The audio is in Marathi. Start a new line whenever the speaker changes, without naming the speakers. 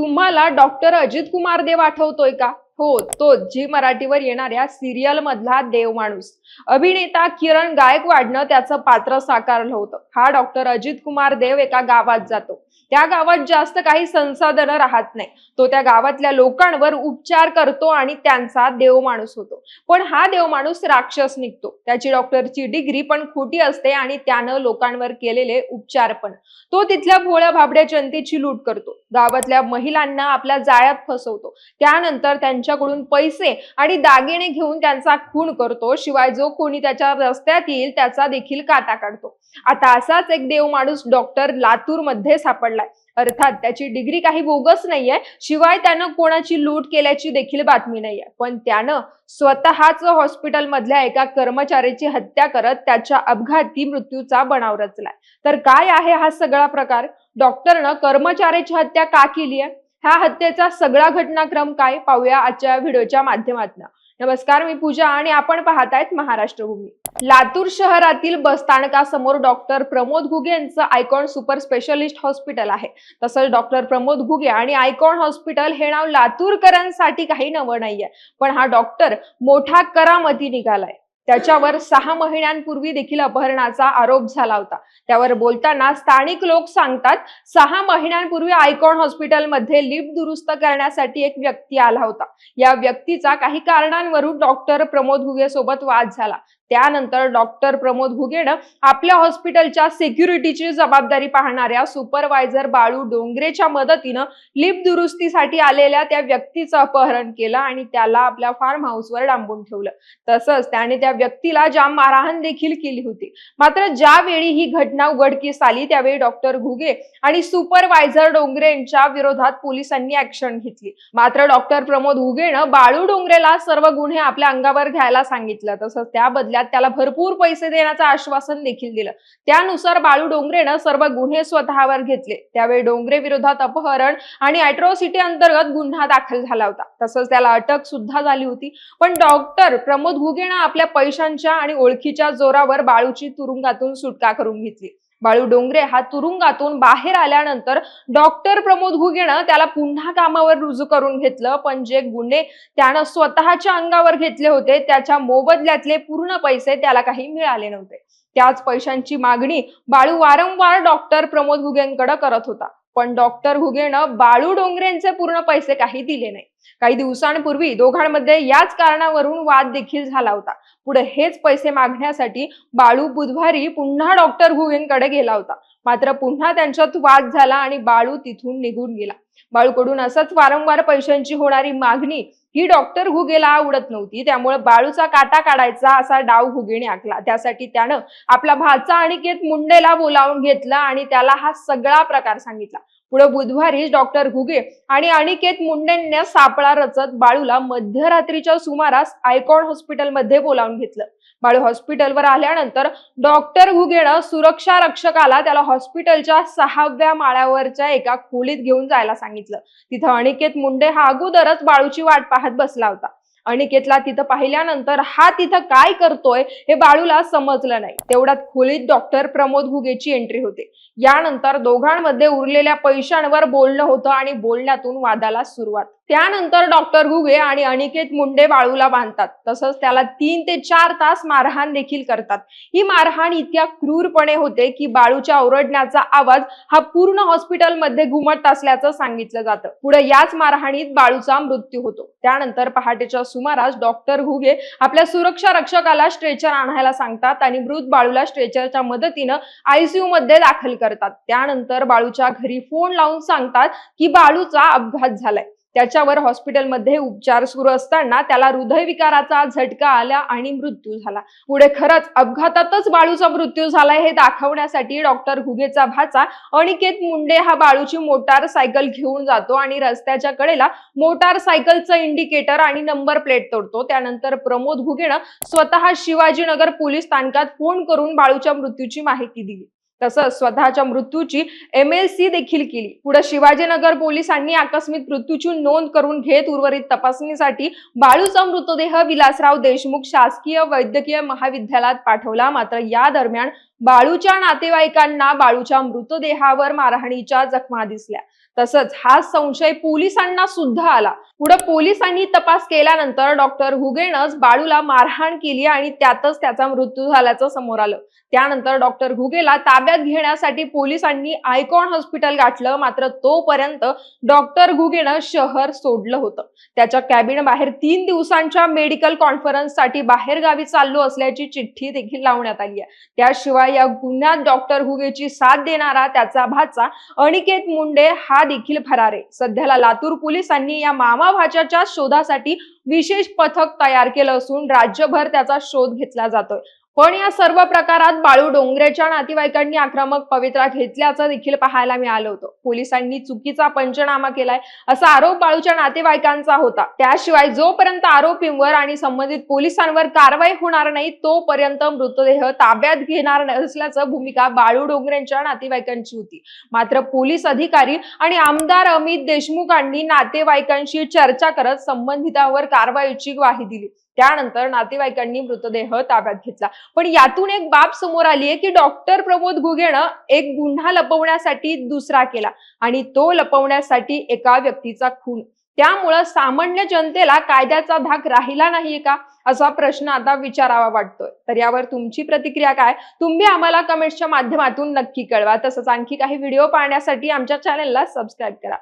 तुम्हाला डॉक्टर अजित कुमार देव आठवतोय का? हो तो जी मराठीवर येणाऱ्या सिरियल मधला देव माणूस. अभिनेता किरण गायकवाडनं त्याचं पात्र साकारलं होतं. हा डॉक्टर अजित कुमार देव एका गावात जातो. त्या गावात जास्त काही संसाधनं राहत नाही. तो त्या गावातल्या लोकांवर उपचार करतो आणि त्यांचा देव माणूस होतो. पण हा देव माणूस राक्षस निघतो. त्याची डॉक्टरची डिग्री पण खोटी असते आणि त्यानं लोकांवर केलेले उपचार पण. तो तिथल्या भोळ्या भाबड्या जनतेची लूट करतो. गावातल्या महिलांना आपल्या जाळ्यात फसवतो. त्यानंतर त्यांच्याकडून पैसे आणि दागिने घेऊन त्यांचा खून करतो. शिवाय जो कोणी त्याच्या रस्त्यात येईल त्याचा देखील काटा काढतो. आता असाच एक देव माणूस डॉक्टर लातूरमध्ये सापडतो सापडलाय अर्थात त्याची डिग्री काही बोगस नाहीये. शिवाय त्यानं कोणाची लूट केल्याची देखील बातमी नाहीये. पण त्यानं स्वतःच हॉस्पिटल मधल्या एका कर्मचाऱ्याची हत्या करत त्याच्या अपघाती मृत्यूचा बनाव रचलाय. तर काय आहे हा सगळा प्रकार? डॉक्टरनं कर्मचाऱ्याची हत्या का केली आहे ह्या हत्येचा सगळा घटनाक्रम काय? पाहूया आजच्या व्हिडिओच्या माध्यमातून. नमस्कार मी पूजा आणि आपण पाहतायत महाराष्ट्र भूमी लातूर शहरातील बसस्थानकासमोर डॉक्टर प्रमोद घुगे यांचं आयकॉन सुपर स्पेशलिस्ट हॉस्पिटल आहे. तसंच डॉक्टर प्रमोद घुगे आणि आयकॉन हॉस्पिटल हे नाव लातूरकरांसाठी काही नवं नाहीये. पण हा डॉक्टर मोठा करामती निघालाय. त्याच्यावर सहा महिन्यांपूर्वी देखील अपहरणाचा आरोप झाला होता. त्यावर बोलताना स्थानिक लोक सांगतात सहा महिन्यांपूर्वी आयकॉन हॉस्पिटलमध्ये लिफ्ट दुरुस्त करण्यासाठी एक व्यक्ती आला होता. या व्यक्तीचा काही कारणांवरून डॉक्टर प्रमोद घुगे सोबत वाद झाला. त्यानंतर डॉक्टर प्रमोद घुगेड आपल्या हॉस्पिटलच्या सिक्युरिटीची जबाबदारी पाहणाऱ्या सुपरवायझर बाळू डोंगरेच्या मदतीनं लिप दुरुस्तीसाठी आलेल्या त्या व्यक्तीचं अपहरण केलं आणि त्याला आपल्या फार्म हाऊसवर डांबून ठेवलं. तसंच त्याने त्या व्यक्तीला जाम मारहाण देखील केली होती. मात्र ज्यावेळी ही घटना उघडकीस आली त्यावेळी डॉक्टर घुगे आणि सुपरवायझर डोंगरे यांच्या विरोधात पोलिसांनी ऍक्शन घेतली. मात्र डॉक्टर प्रमोद घुगेनं बाळू डोंगरेला सर्व गुन्हे आपल्या अंगावर घ्यायला सांगितलं. तसंच त्या बदल्यात त्याला भरपूर पैसे देण्याचं आश्वासन देखील दिलं. त्यानुसार बाळू डोंगरेनं सर्व गुन्हे स्वतःवर घेतले. त्यावेळी डोंगरे विरोधात अपहरण आणि अॅट्रॉसिटी अंतर्गत गुन्हा दाखल झाला होता. तसंच त्याला अटक सुद्धा झाली होती. पण डॉक्टर प्रमोद घुगेनं आपल्या पैशांच्या आणि ओळखीच्या जोरावर बाळूची तुरुंगातून सुटका करून घेतली. बाळू डोंगरे हा तुरुंगातून बाहेर आल्यानंतर डॉक्टर प्रमोद घुगेनं त्याला पुन्हा कामावर रुजू करून घेतलं. पण जे गुन्हे त्यानं स्वतःच्या अंगावर घेतले होते त्याच्या मोबदल्यातले पूर्ण पैसे त्याला काही मिळाले नव्हते. त्याच पैशांची मागणी बाळू वारंवार डॉक्टर प्रमोद घुगेंकडे करत होता. पण डॉक्टर घुगेनं बाळू डोंगरेंचे पूर्ण पैसे काही दिले नाही. काही दिवसांपूर्वी दोघांमध्ये याच कारणावरून वाद देखील झाला होता. पुढे हेच पैसे मागण्यासाठी बाळू बुधवारी पुन्हा डॉक्टर घुगेंकडे गेला होता. मात्र पुन्हा त्यांच्यात वाद झाला आणि बाळू तिथून निघून गेला. बाळूकडून. असंच वारंवार पैशांची होणारी मागणी ही डॉक्टर घुगेला आवडत नव्हती. त्यामुळे बाळूचा काटा काढायचा असा डाव घुगेने आखला त्यासाठी त्यानं आपला भाचा अनिकेत मुंडेला बोलावून घेतला आणि त्याला हा सगळा प्रकार सांगितला. पुढे बुधवारीच डॉक्टर घुगे आणि अनिकेत मुंडेंना सापळा रचत बाळूला मध्यरात्रीच्या सुमारास आयकॉन हॉस्पिटलमध्ये बोलावून घेतलं. बाळू हॉस्पिटलवर आल्यानंतर डॉक्टर घुगेनं सुरक्षा रक्षकाला त्याला हॉस्पिटलच्या सहाव्या माळ्यावरच्या एका खोलीत घेऊन जायला सांगितलं. तिथं अनिकेत मुंडे हा अगोदरच बाळूची वाट पाहत बसला होता. अनिकेतला तिथं पाहिल्यानंतर हा तिथं काय करतोय? हे बाळूला समजलं नाही. तेवढ्यात खोलीत डॉक्टर प्रमोद घुगेची एंट्री होते. यानंतर दोघांमध्ये उरलेल्या पैशांवर बोलणं होतं आणि बोलण्यातून वादाला सुरुवात. त्यानंतर डॉक्टर घुगे आणि अनिकेत मुंडे बाळूला बांधतात. तसंच त्याला तीन ते चार तास मारहाण देखील करतात. ही मारहाण इतक्या क्रूरपणे होते की बाळूच्या ओरडण्याचा आवाज हा पूर्ण हॉस्पिटलमध्ये घुमत असल्याचं सांगितलं जातं. पुढे याच मारहाणीत बाळूचा मृत्यू होतो. त्यानंतर पहाटेच्या सुमारास डॉक्टर घुगे आपल्या सुरक्षा रक्षकाला स्ट्रेचर आणायला सांगतात आणि मृत बाळूला स्ट्रेचरच्या मदतीनं आयसीयू मध्ये दाखल करतात. त्यानंतर बाळूच्या घरी फोन लावून सांगतात की बाळूचा अपघात झालाय. त्याच्यावर हॉस्पिटलमध्ये उपचार सुरू असताना त्याला हृदयविकाराचा झटका आला आणि मृत्यू झाला. पुढे खरंच अपघातातच बाळूचा मृत्यू झाला हे दाखवण्यासाठी डॉक्टर घुगेचा भाचा अनिकेत मुंडे हा बाळूची मोटार सायकल घेऊन जातो आणि रस्त्याच्या कडेला मोटार सायकलचं इंडिकेटर आणि नंबर प्लेट तोडतो. त्यानंतर प्रमोद घुगेनं स्वतः शिवाजीनगर पोलीस स्थानकात फोन करून बाळूच्या मृत्यूची माहिती दिली. तसंच स्वतःच्या मृत्यूची एम एल सी देखील केली. पुढे शिवाजीनगर पोलिसांनी आकस्मिक मृत्यूची नोंद करून घेत उर्वरित तपासणीसाठी बाळूचा मृतदेह विलासराव देशमुख शासकीय वैद्यकीय महाविद्यालयात पाठवला. मात्र या दरम्यान बाळूच्या नातेवाईकांना बाळूच्या मृतदेहावर मारहाणीच्या जखमा दिसल्या. तसंच हा संशय पोलिसांना सुद्धा आला. पुढे पोलिसांनी तपास केल्यानंतर डॉक्टर हुगेनच बाळूला मारहाण केली आणि त्यातच त्याचा मृत्यू झाल्याचं समोर आलं. त्यानंतर डॉक्टर हुगेला ताब्यात घेण्यासाठी पोलिसांनी आयकॉन हॉस्पिटल गाठलं. मात्र तोपर्यंत डॉक्टर घुगेनं शहर सोडलं होतं. त्याच्या कॅबिन बाहेर तीन दिवसांच्या मेडिकल कॉन्फरन्ससाठी बाहेरगावी चाललो असल्याची चिठ्ठी देखील लावण्यात आली आहे. त्याशिवाय या गुन्ह्यात डॉक्टर हुगेची साथ देणारा त्याचा भाचा अनिकेत मुंडे हा देखील फरार आहे. सध्याला लातूर पोलिसांनी या मामा भाच्याच्या शोधासाठी विशेष पथक तयार केलं असून राज्यभर त्याचा शोध घेतला जातोय. पण या सर्व प्रकारात बाळू डोंगरेच्या नातेवाईकांनी आक्रमक पवित्रा घेतल्याचं देखील पाहायला मिळालं होतं. पोलिसांनी चुकीचा पंचनामा केलाय असा आरोप बाळूच्या नातेवाईकांचा होता. त्याशिवाय जोपर्यंत आरोपींवर आणि संबंधित पोलिसांवर कारवाई होणार नाही तोपर्यंत मृतदेह ताब्यात घेणार नसल्याचं भूमिका बाळू डोंगरेंच्या नातेवाईकांची होती. मात्र पोलीस अधिकारी आणि आमदार अमित देशमुखांनी नातेवाईकांशी चर्चा करत संबंधितांवर कारवाईची ग्वाही दिली. त्यानंतर नातेवाईकांनी मृतदेह ताब्यात घेतला. पण यातून एक बाब समोर आली आहे की डॉक्टर प्रमोद घुगेनं एक गुन्हा लपवण्यासाठी दुसरा केला आणि तो लपवण्यासाठी एका व्यक्तीचा खून. त्यामुळं सामान्य जनतेला कायद्याचा धाक राहिला नाहीये का? असा प्रश्न आता विचारावा वाटतोय. तर यावर तुमची प्रतिक्रिया काय? तुम्ही आम्हाला कमेंट्सच्या माध्यमातून नक्की कळवा. तसंच आणखी काही व्हिडिओ पाहण्यासाठी आमच्या चॅनलला सबस्क्राईब करा.